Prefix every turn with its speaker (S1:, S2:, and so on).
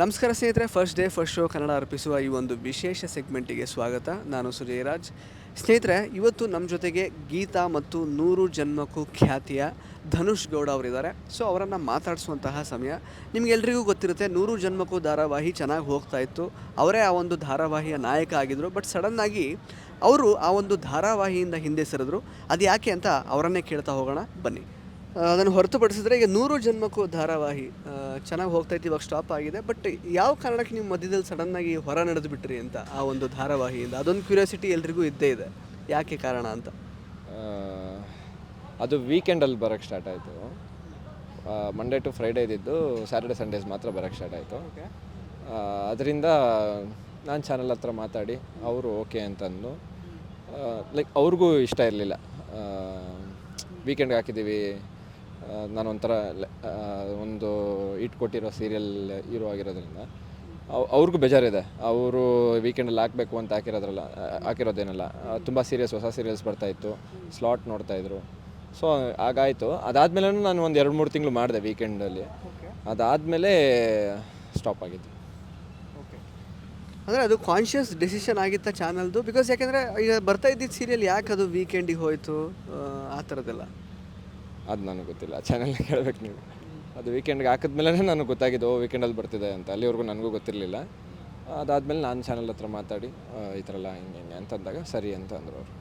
S1: ನಮಸ್ಕಾರ ಸ್ನೇಹಿತರೆ first day first show Kannada ಅರ್ಪಿಸುವ ಈ ಒಂದು ವಿಶೇಷ ಸೆಗ್ಮೆಂಟಿಗೆ ಸ್ವಾಗತ. ನಾನು ಸುಜಯರಾಜ್. ಸ್ನೇಹಿತರೆ, ಇವತ್ತು ನಮ್ಮ ಜೊತೆಗೆ ಗೀತಾ ಮತ್ತು ನೂರು ಜನ್ಮಕ್ಕೂ ಖ್ಯಾತಿಯ ಧನುಷ್ ಗೌಡ ಅವರಿದ್ದಾರೆ. ಸೊ ಅವರನ್ನು ಮಾತಾಡಿಸುವಂತಹ ಸಮಯ ನಿಮಗೆಲ್ಲರಿಗೂ ಗೊತ್ತಿರುತ್ತೆ, ನೂರು ಜನ್ಮಕ್ಕೂ ಧಾರಾವಾಹಿ ಚೆನ್ನಾಗಿ ಹೋಗ್ತಾ ಇತ್ತು. ಅವರೇ ಆ ಒಂದು ಧಾರಾವಾಹಿಯ ನಾಯಕ ಆಗಿದ್ದರು ಬಟ್ ಸಡನ್ನಾಗಿ ಅವರು ಆ ಒಂದು ಧಾರಾವಾಹಿಯಿಂದ ಹಿಂದೆ ಸರಿದ್ರು. ಅದು ಯಾಕೆ ಅಂತ ಅವರನ್ನೇ ಕೇಳ್ತಾ ಹೋಗೋಣ. ಬನ್ನಿ. ಅದನ್ನು ಹೊರತುಪಡಿಸಿದ್ರೆ ಈಗ ನೂರು ಜನ್ಮಕ್ಕೂ ಧಾರಾವಾಹಿ ಚೆನ್ನಾಗಿ ಹೋಗ್ತಾ ಇತ್ತು ಇವಾಗ ಸ್ಟಾಪ್ ಆಗಿದೆ. ಬಟ್ ಯಾವ ಕಾರಣಕ್ಕೆ ನೀವು ಮಧ್ಯದಲ್ಲಿ ಸಡನ್ನಾಗಿ ಹೊರ ನಡೆದು ಬಿಟ್ರಿ ಅಂತ ಆ ಒಂದು ಧಾರಾವಾಹಿಯಿಂದ? ಅದೊಂದು ಕ್ಯೂರಿಯಾಸಿಟಿ ಎಲ್ರಿಗೂ ಇದ್ದೇ ಇದೆ. ಯಾಕೆ ಕಾರಣ ಅಂತ?
S2: ಅದು ವೀಕೆಂಡಲ್ಲಿ ಬರೋಕ್ಕೆ ಸ್ಟಾರ್ಟ್ ಆಯಿತು. ಮಂಡೇ ಟು ಫ್ರೈಡೇ ಇದ್ದಿದ್ದು ಸ್ಯಾಟರ್ಡೆ ಸಂಡೇಸ್ ಮಾತ್ರ ಬರೋಕ್ಕೆ ಸ್ಟಾರ್ಟ್ ಆಯಿತು. ಅದರಿಂದ ನಾನು ಚಾನಲ್ ಹತ್ರ ಮಾತಾಡಿ ಅವರು ಓಕೆ ಅಂತಂದು. ಲೈಕ್ ಅವ್ರಿಗೂ ಇಷ್ಟ ಇರಲಿಲ್ಲ. ವೀಕೆಂಡ್ಗೆ ಹಾಕಿದ್ದೀವಿ ನಾನೊಂಥರ ಒಂದು ಇಟ್ ಕೊಟ್ಟಿರೋ ಸೀರಿಯಲ್ ಹೀರೋ ಆಗಿರೋದ್ರಿಂದ. ಅವ್- ಅವ್ರಿಗೂ ಬೇಜಾರಿದೆ. ಅವರು ವೀಕೆಂಡಲ್ಲಿ ಹಾಕಬೇಕು ಅಂತ ಹಾಕಿರೋದ್ರಲ್ಲ ಹಾಕಿರೋದೇನಲ್ಲ. ತುಂಬ ಸೀರಿಯಸ್ ಹೊಸ ಸೀರಿಯಲ್ಸ್ ಬರ್ತಾಯಿತ್ತು ಸ್ಲಾಟ್ ನೋಡ್ತಾಯಿದ್ರು ಸೊ ಹಾಗಾಯಿತು. ಅದಾದಮೇಲೆ ನಾನು ಒಂದು ಎರಡು ಮೂರು ತಿಂಗಳು ಮಾಡಿದೆ ವೀಕೆಂಡಲ್ಲಿ ಅದಾದಮೇಲೆ ಸ್ಟಾಪ್ ಆಗಿತ್ತು
S1: ಅಂದರೆ ಅದು ಕಾನ್ಷಿಯಸ್ ಡಿಸಿಷನ್ ಆಗಿತ್ತ ಚಾನಲ್ದು ಬಿಕಾಸ್ ಯಾಕೆಂದರೆ ಈಗ ಬರ್ತಾ ಇದ್ದಿದ್ದು ಸೀರಿಯಲ್ ಯಾಕೆ ಅದು ವೀಕೆಂಡಿಗೆ ಹೋಯಿತು ಆ ಥರದ್ದೆಲ್ಲ
S2: ಅದು ನನಗೆ ಗೊತ್ತಿಲ್ಲ. ಚಾನಲ್ ಕೇಳಬೇಕು ನೀವು. ಅದು ವೀಕೆಂಡ್ಗೆ ಹಾಕಿದ್ಮೇಲೆ ನನಗೆ ಗೊತ್ತಾಗಿದ್ದು ಓ ವೀಕೆಂಡಲ್ಲಿ ಬರ್ತಿದೆ ಅಂತ. ಅಲ್ಲಿವರೆಗೂ ನನಗೂ ಗೊತ್ತಿರಲಿಲ್ಲ. ಅದಾದಮೇಲೆ ನಾನು ಚಾನಲ್ ಹತ್ರ ಮಾತಾಡಿ ಈ ಥರ ಎಲ್ಲ ಹಿಂಗೆ ಹಿಂಗೆ ಅಂತಂದಾಗ ಸರಿ ಅಂತ ಅಂದರು ಅವರು.